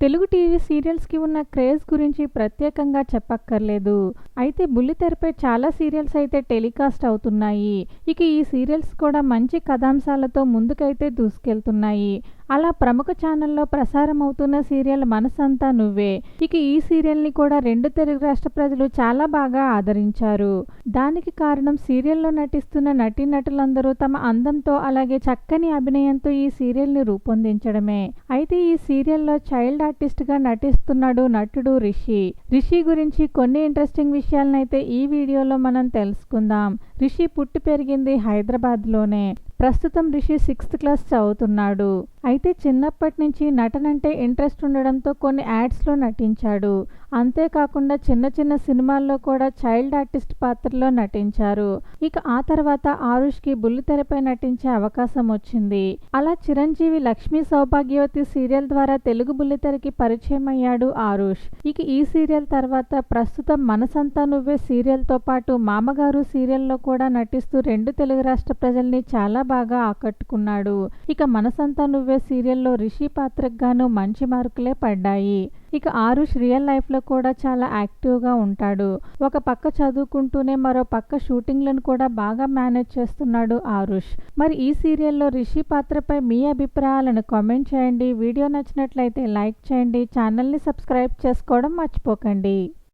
Telugu TV సీరియల్స్కి ఉన్న craze గురించి ప్రత్యేకంగా చెప్పక్కర్లేదు. అయితే బుల్లితెరపై చాలా సీరియల్స్ అయితే టెలికాస్ట్ అవుతున్నాయి. ఇక ఈ సీరియల్స్ కూడా మంచి కథాంశాలతో ముందుకైతే దూసుకెళ్తున్నాయి. అలా ప్రముఖ ఛానల్లో ప్రసారం అవుతున్న సీరియల్ మనసంతా నువ్వే. ఇక ఈ సీరియల్ని కూడా రెండు తెలుగు రాష్ట్ర ప్రజలు చాలా బాగా ఆదరించారు. దానికి కారణం సీరియల్లో నటిస్తున్న నటీనటులందరూ తమ అందంతో అలాగే చక్కని అభినయంతో ఈ సీరియల్ని రూపొందించడమే. అయితే ఈ సీరియల్లో చైల్డ్ ఆర్టిస్ట్గా నటిస్తున్నాడు నటుడు రిషి. రిషి గురించి కొన్ని ఇంట్రెస్టింగ్ విషయాలనైతే ఈ వీడియోలో మనం తెలుసుకుందాం. రిషి పుట్టి పెరిగింది హైదరాబాద్లోనే. ప్రస్తుతం రిషి సిక్స్త్ క్లాస్ చదువుతున్నాడు. అయితే చిన్నప్పటి నుంచి నటనంటే ఇంట్రెస్ట్ ఉండడంతో కొన్ని యాడ్స్లో నటించాడు. అంతేకాకుండా చిన్న చిన్న సినిమాల్లో కూడా చైల్డ్ ఆర్టిస్ట్ పాత్రలో నటించారు. ఇక ఆ తర్వాత ఆరుష్కి బుల్లితెరపై నటించే అవకాశం వచ్చింది. అలా చిరంజీవి లక్ష్మీ సౌభాగ్యవతి సీరియల్ ద్వారా తెలుగు బుల్లితెరకి పరిచయం అయ్యాడు ఆరుష్. ఇక ఈ సీరియల్ తర్వాత ప్రస్తుతం మనసంతా నువ్వే సీరియల్తో పాటు మామగారు సీరియల్లో కూడా నటిస్తూ రెండు తెలుగు రాష్ట్ర ప్రజల్ని చాలా బాగా ఆకట్టుకున్నాడు. ఇక మనసంతా నువ్వే సీరియల్లో రిషి పాత్రకు గాను మంచి మార్కులే పడ్డాయి. ఇక ఆరుష్ రియల్ లైఫ్లో కూడా చాలా యాక్టివ్గా ఉంటాడు. ఒక పక్క చదువుకుంటూనే మరో పక్క షూటింగ్లను కూడా బాగా మేనేజ్ చేస్తున్నాడు ఆరుష్. మరి ఈ సీరియల్లో రిషి పాత్రపై మీ అభిప్రాయాలను కామెంట్ చేయండి. వీడియో నచ్చినట్లయితే లైక్ చేయండి. ఛానల్ని సబ్స్క్రైబ్ చేసుకోవడం మర్చిపోకండి.